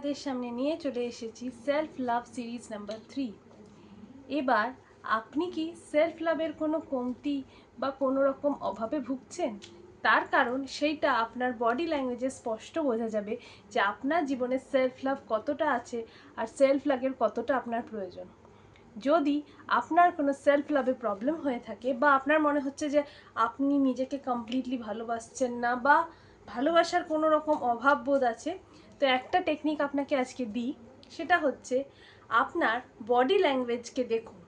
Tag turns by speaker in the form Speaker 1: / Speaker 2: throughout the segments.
Speaker 1: আপনাদের সামনে নিয়ে চলে এসেছি self love series number three এবার আপনি কি সেলফ লাভের কোনো কমতি বা কোনো রকম অভাবে ভুগছেন? তার কারণ সেইটা আপনার বডি ল্যাঙ্গুয়েজে স্পষ্ট বোঝা যাবে যে আপনার জীবনে সেলফ লাভ কতটা আছে আর সেলফ লাভের কতটা আপনার প্রয়োজন। যদি আপনার কোনো সেলফ লাভে প্রবলেম হয়ে থাকে বা আপনার মনে হচ্ছে যে আপনি নিজেকে কমপ্লিটলি ভালোবাসছেন না বা ভালোবাসার কোনো রকম অভাব বোধ আছে? তো একটা টেকনিক আপনাকে আজকে দিই, সেটা হচ্ছে আপনার বডি ল্যাঙ্গুয়েজকে দেখুন।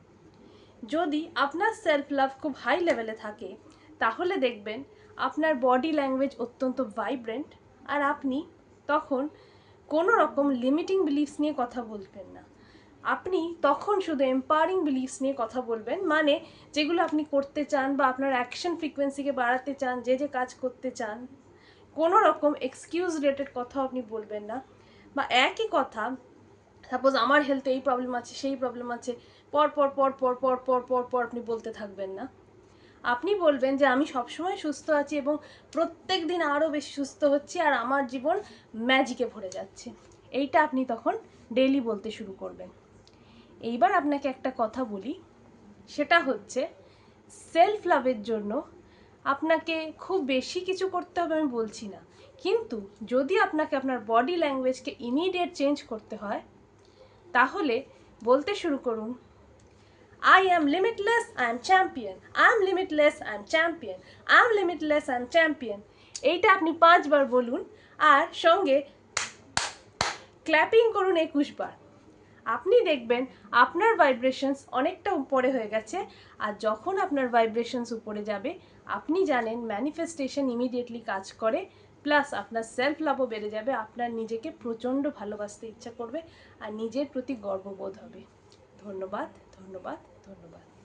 Speaker 1: যদি আপনার সেলফ লাভ খুব হাই লেভেলে থাকে, তাহলে দেখবেন আপনার বডি ল্যাঙ্গুয়েজ অত্যন্ত ভাইব্রেন্ট আর আপনি তখন কোনো রকম লিমিটিং বিলিফস নিয়ে কথা বলবেন না। আপনি তখন শুধু এম্পাওয়ারিং বিলিফস নিয়ে কথা বলবেন মানে যেগুলো আপনি করতে চান বা আপনার অ্যাকশন ফ্রিকোয়েন্সিকে বাড়াতে চান, যে যে কাজ করতে চান কোনো রকম এক্সকিউজ রিলেটেড কথা আপনি বলবেন না। বা একই কথা সাপোজ আমার হেলথে এই প্রবলেম আছে, সেই প্রবলেম আছে, পর পর পর পর পর পর পর পর আপনি বলতে থাকবেন না। আপনি বলবেন যে, আমি সবসময় সুস্থ আছি এবং প্রত্যেক দিন আরও বেশি সুস্থ হচ্ছি আর আমার জীবন ম্যাজিকে ভরে যাচ্ছে। এইটা আপনি তখন ডেইলি বলতে শুরু করবেন। এইবার আপনাকে একটা কথা বলি, সেটা হচ্ছে সেলফ লাভের জন্য আপনাকে খুব বেশি কিছু করতে হবে আমি বলছি না। কিন্তু যদি আপনাকে আপনার বডি ল্যাঙ্গুয়েজকে ইমিডিয়েট চেঞ্জ করতে হয়, তাহলে বলতে শুরু করুন I am limitless I am champion I am limitless I am champion I am limitless I am champion এইটা আপনি পাঁচবার বলুন, আর সঙ্গে ক্ল্যাপিং করুন একুশ বার আপনি দেখবেন আপনার ভাইব্রেশনস অনেকটা উপরে হয়ে গেছে। আর যখন আপনার ভাইব্রেশনস উপরে যাবে, আপনি জানেন ম্যানিফেস্টেশন ইমিডিয়েটলি কাজ করে প্লাস আপনার সেলফ লাভও বেড়ে যাবে, আপনার নিজেকে প্রচণ্ড ভালোবাসতে ইচ্ছা করবে, আর নিজের প্রতি গর্ববোধ হবে। ধন্যবাদ ধন্যবাদ ধন্যবাদ।